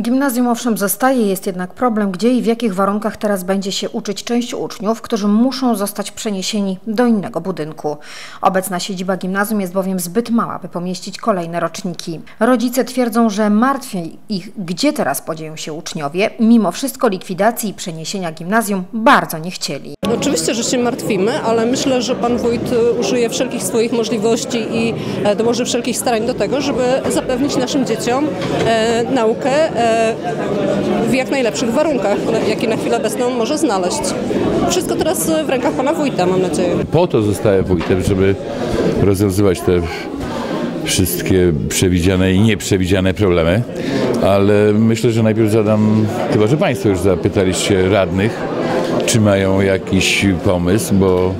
Gimnazjum owszem zostaje, jest jednak problem, gdzie i w jakich warunkach teraz będzie się uczyć część uczniów, którzy muszą zostać przeniesieni do innego budynku. Obecna siedziba gimnazjum jest bowiem zbyt mała, by pomieścić kolejne roczniki. Rodzice twierdzą, że martwi ich, gdzie teraz podzieją się uczniowie. Mimo wszystko likwidacji i przeniesienia gimnazjum bardzo nie chcieli. Oczywiście, że się martwimy, ale myślę, że pan wójt y, użyje wszelkich swoich możliwości i e, dołoży wszelkich starań do tego, żeby zapewnić naszym dzieciom e, naukę e, w jak najlepszych warunkach, jakie na chwilę obecną może znaleźć. Wszystko teraz w rękach pana wójta, mam nadzieję. Po to zostałem wójtem, żeby rozwiązywać te wszystkie przewidziane i nieprzewidziane problemy, ale myślę, że najpierw zadam, chyba że Państwo już zapytaliście radnych, czy mają jakiś pomysł, bo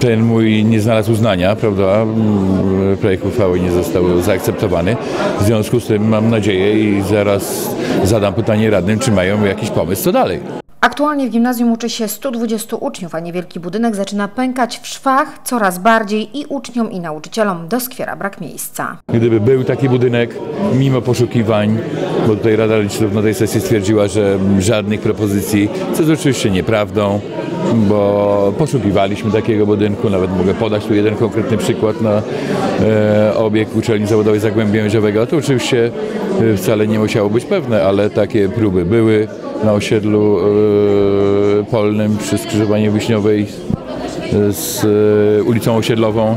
ten mój nie znalazł uznania, prawda? Projekt uchwały nie został zaakceptowany. W związku z tym mam nadzieję i zaraz zadam pytanie radnym, czy mają jakiś pomysł, co dalej. Aktualnie w gimnazjum uczy się 120 uczniów, a niewielki budynek zaczyna pękać w szwach coraz bardziej i uczniom i nauczycielom doskwiera brak miejsca. Gdyby był taki budynek, mimo poszukiwań, bo tutaj Rada Rodziców na tej sesji stwierdziła, że żadnych propozycji, co jest oczywiście nieprawdą, bo poszukiwaliśmy takiego budynku, nawet mogę podać tu jeden konkretny przykład na e, obiekt uczelni zawodowej Zagłębia Miedziowego. To oczywiście e, wcale nie musiało być pewne, ale takie próby były na osiedlu e, polnym przy skrzyżowaniu Wiśniowej z e, ulicą Osiedlową.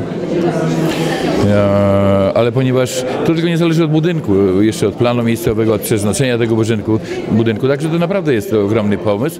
Ale ponieważ to tylko nie zależy od budynku, jeszcze od planu miejscowego, od przeznaczenia tego budynku, budynku także to naprawdę jest ogromny pomysł,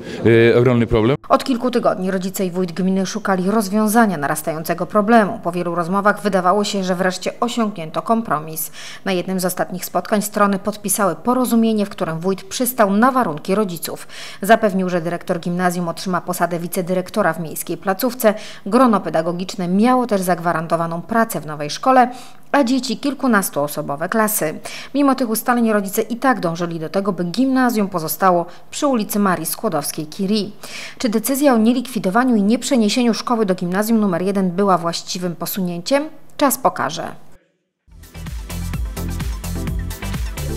e, ogromny problem. Od kilku tygodni rodzice i wójt gminy szukali rozwiązania narastającego problemu. Po wielu rozmowach wydawało się, że wreszcie osiągnięto kompromis. Na jednym z ostatnich spotkań strony podpisały porozumienie, w którym wójt przystał na warunki rodziców. Zapewnił, że dyrektor gimnazjum otrzyma posadę wicedyrektora w miejskiej placówce. Grono pedagogiczne miało też zagwarantowaną pracę w nowej szkole, a dzieci kilkunastoosobowe klasy. Mimo tych ustaleń rodzice i tak dążyli do tego, by gimnazjum pozostało przy ulicy Marii Skłodowskiej-Curie. Czy decyzja o nielikwidowaniu i nieprzeniesieniu szkoły do gimnazjum nr 1 była właściwym posunięciem? Czas pokaże.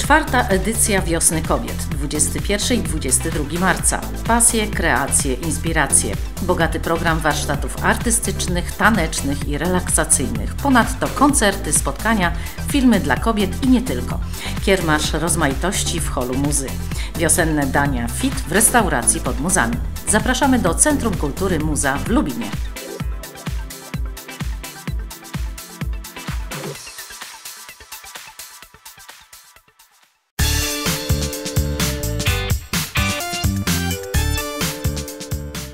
Czwarta edycja Wiosny Kobiet, 21 i 22 marca. Pasje, kreacje, inspiracje. Bogaty program warsztatów artystycznych, tanecznych i relaksacyjnych. Ponadto koncerty, spotkania, filmy dla kobiet i nie tylko. Kiermasz rozmaitości w holu muzy. Wiosenne dania fit w restauracji pod muzami. Zapraszamy do Centrum Kultury Muza w Lubinie.